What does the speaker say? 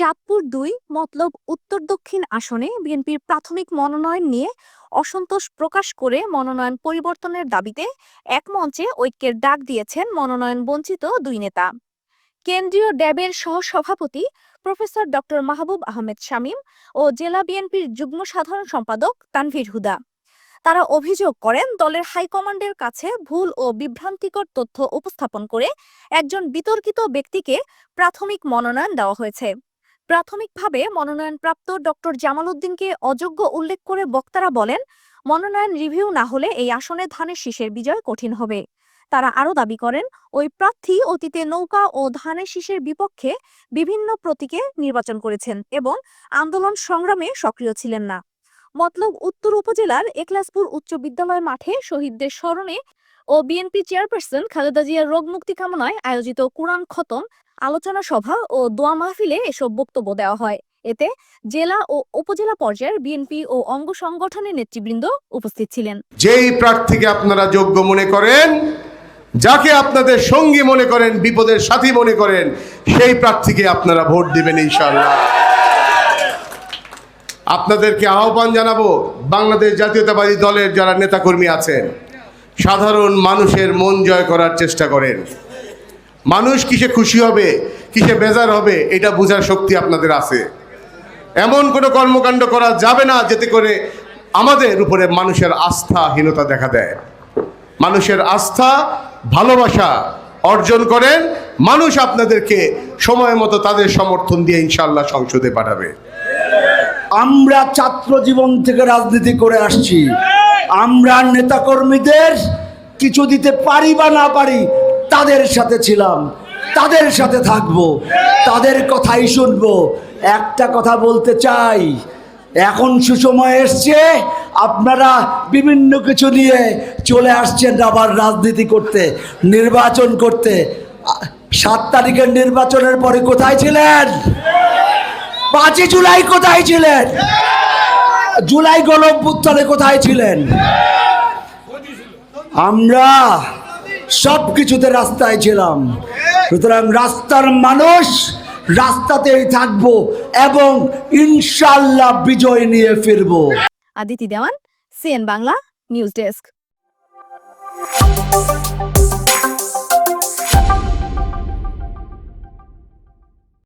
চাঁদপুর দুই, মতলব উত্তর দক্ষিণ আসনে বিএনপির প্রাথমিক মনোনয়ন নিয়ে অসন্তোষ প্রকাশ করে মনোনয়ন পরিবর্তনের দাবিতে এক মঞ্চে ঐক্যের ডাক দিয়েছেন মনোনয়ন বঞ্চিত দুই নেতা। কেন্দ্রীয় ড্যাবের সহসভাপতি প্রফেসর ডক্টর মাহবুব আহমেদ শামীম ও জেলা বিএনপির যুগ্ম সাধারণ সম্পাদক তানভীর হুদা। তারা অভিযোগ করেন, দলের হাইকমান্ডের কাছে ভুল ও বিভ্রান্তিকর তথ্য উপস্থাপন করে একজন বিতর্কিত ব্যক্তিকে প্রাথমিক মনোনয়ন দেওয়া হয়েছে। প্রাথমিকভাবে মনোনয়নপ্রাপ্ত ডক্টর জামাল উদ্দিনকে অযোগ্য উল্লেখ করে বক্তারা বলেন, মনোনয়ন রিভিউ না হলে এই আসনে ধানের শীষের বিজয় কঠিন হবে। তারা আরও দাবি করেন, ওই প্রার্থী অতীতে নৌকা ও ধানের শীষের বিপক্ষে বিভিন্ন প্রতীকে নির্বাচন করেছেন এবং আন্দোলন সংগ্রামে সক্রিয় ছিলেন না। মতলব উত্তর উপজেলার একলাসপুর উচ্চ বিদ্যালয় মাঠে শহীদদের স্মরণে ও বিএনপি চেয়ারপারসন খালেদা জিয়ার রোগ মুক্তি কামনায় আয়োজিত কোরআন খতম, আলোচনা সভা ও দোয়া মাহফিলে এসব বক্তব্য দেওয়া হয়। এতে জেলা ও উপজেলা পর্যায়ের বিএনপি ও অঙ্গ সংগঠনের নেতৃবৃন্দ উপস্থিত ছিলেন। যেই প্রার্থীকে আপনারা যোগ্য মনে করেন, যাকে আপনাদের সঙ্গী মনে করেন, বিপদের সাথী মনে করেন, সেই প্রার্থীকে আপনারা ভোট দিবেন ইনশাল্লাহ আপনাদেরকে আহ্বান জানাব, বাংলাদেশ জাতীয়তাবাদী দলের যারা নেতাকর্মী আছেন সাধারণ মানুষের মন জয় করার চেষ্টা করেন। মানুষ কিসে খুশি হবে, কিসে বেজার হবে, এটা বোঝার শক্তি আপনাদের আছে। এমন কোনো কর্মকাণ্ড করা যাবে না যেতে করে আমাদের উপরে মানুষের আস্থাহীনতা দেখা দেয়। মানুষের আস্থা, ভালোবাসা অর্জন করেন। মানুষ আপনাদেরকে সময় মতো তাদের সমর্থন দিয়ে ইনশাল্লাহ সংসদে পাঠাবে। আমরা ছাত্র জীবন থেকে রাজনীতি করে আসছি। আমরা নেতাকর্মীদের কিছু দিতে পারি বা না পারি, তাদের সাথে ছিলাম, তাদের সাথে থাকব, তাদের কথাই শুনব। একটা কথা বলতে চাই, এখন সুসময় এসছে, আপনারা বিভিন্ন কিছু নিয়ে চলে আসছেন আবার রাজনীতি করতে, নির্বাচন করতে। সাত তারিখের নির্বাচনের পরে কোথায় ছিলেন? পাঁচই জুলাই কোথায় ছিলেন? জুলাই গণঅভ্যুত্থানে কোথায় ছিলেন? আমরা সব কিছুতে রাস্তায় ছিলাম। সুতরাং রাস্তার মানুষ রাস্তাতেই থাকব এবং ইনশাল্লাহ বিজয় নিয়ে ফিরবো। Aditi Dewan, CN Bangla, news desk.